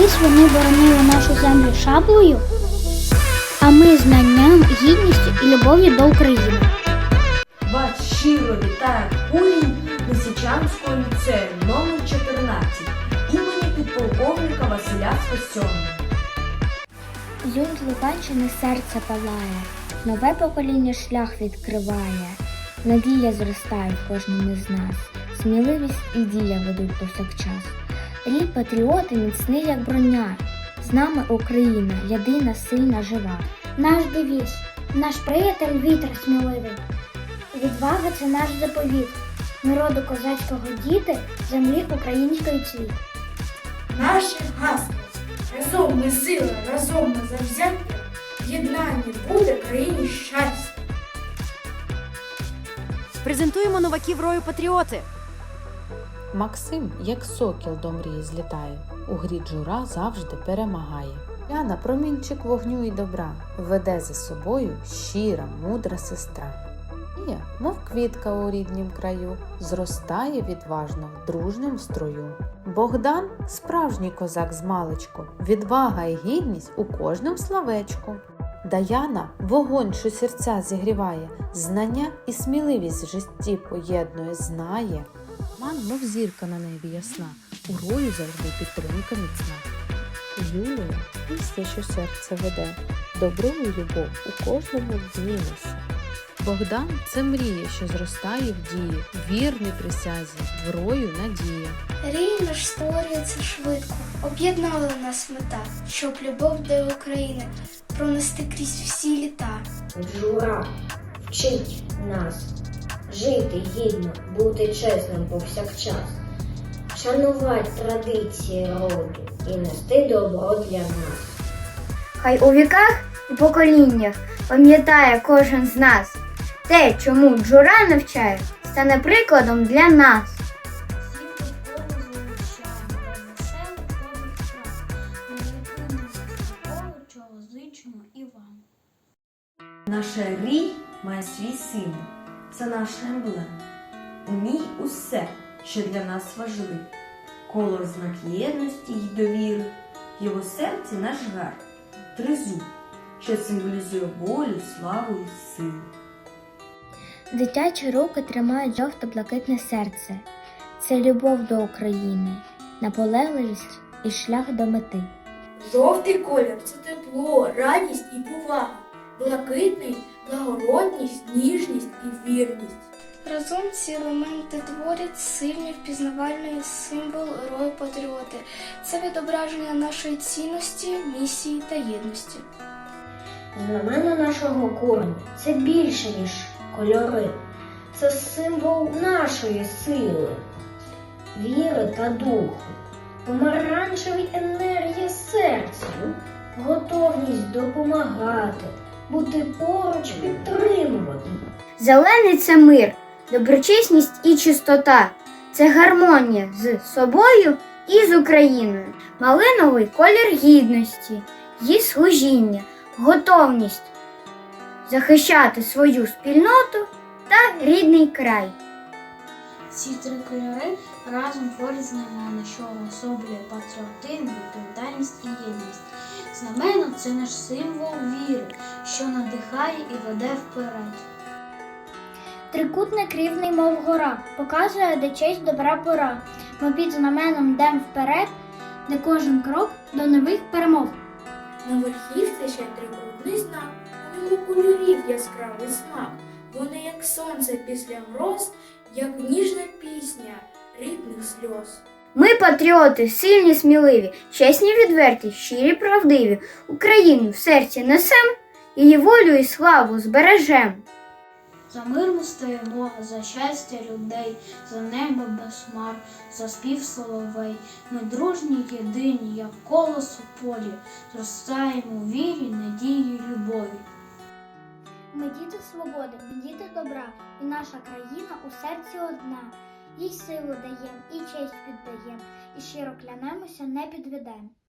Колись вони боронили нашу землю шаблею, а ми знанням, гідністю і любов'ю до України. Вас щиро вітає курінь Лисичанського ліцею номер 14 імені підполковника Василя Свастьона. Юн з Луганщини серце палає, нове покоління шлях відкриває, надія зростає в кожному з нас, сміливість і дія ведуть повсякчас. Рід патріоти міцний, як броня, з нами Україна, єдина, сильна, жива. Наш девіз, наш приятель вітер сміливий. Відвага це наш заповіт. Народу козацького діти, землі української цвіт. Наше гасло. Разом ми сила, разом ми завзяття, в єднанні буде країні щастя. Презентуємо новаків рою патріоти. Максим, як сокіл до мрії злітає, у грі джура завжди перемагає. Яна промінчик вогню і добра, веде за собою щира, мудра сестра. І, мов квітка у ріднім краю, зростає відважно в дружнім строю. Богдан справжній козак з маличку, відвага і гідність у кожному словечку. Даяна вогонь, що серця зігріває, знання і сміливість в житті поєднує, знає. Ман, мов зірка на небі ясна, у рою завжди підтримка міцна. Юлія пісня, що серце веде, добро і любов у кожному в. Богдан це мрія, що зростає в дії, вірний присязі, в рою надія. Рій наш створюється швидко, об'єднала нас мета, щоб любов до України пронести крізь всі літа. Джура вчить нас жити гідно, бути чесним повсякчас, шанувати традиції роду і нести добро для нас. Хай у віках і поколіннях пам'ятає кожен з нас. Те, чому джура навчає, стане прикладом для нас. Наша рій має свій символ. Це наша емблема. У ній усе, що для нас важливо. Колор знак єдності й довіри. Його серці наш гар, тризуб, що символізує волю, славу і силу. Дитячі руки тримають жовто-блакитне серце. Це любов до України, наполегливість і шлях до мети. Жовтий колір це тепло, радість і повага. Блакитний благородність, ніжність і вірність. Разом ці елементи творять сильний впізнавальний символ рою патріоти. Це відображення нашої цінності, місії та єдності. Знамена нашого кореню це більше, ніж кольори. Це символ нашої сили, віри та духу, помаранчевий енергія серця, готовність допомагати, бути поруч, підтримувати. Зелений це мир, доброчесність і чистота. Це гармонія з собою і з Україною. Малиновий колір гідності, її служіння, готовність захищати свою спільноту та рідний край. Ці три кольори разом творять знамена, що уособлює патріотизм, відповідальність і єдність. Знамена це наш символ віри, що надихає і веде вперед. Трикутник рівний, мов гора, показує, де честь добра пора. Ми під знаменом йдем вперед, де кожен крок до нових перемог. На верхівці ще трикутний знак, у ньому кольорів яскравий смак. Вони як сонце після гроз, як ніжна пісня рідних сльоз. Ми патріоти, сильні, сміливі, чесні, відверті, щирі, правдиві. Україну в серці несем, її волю і славу збережем. За мир ми стоїмо, за щастя людей, за небо без хмар, за спів соловей. Ми дружні, єдині, як колос у полі, зростаємо у вірі, надії, й любові. Ми діти свободи, ми діти добра, і наша країна у серці одна. Їй силу даєм і честь віддаєм, і щиро клянемося, не підведем.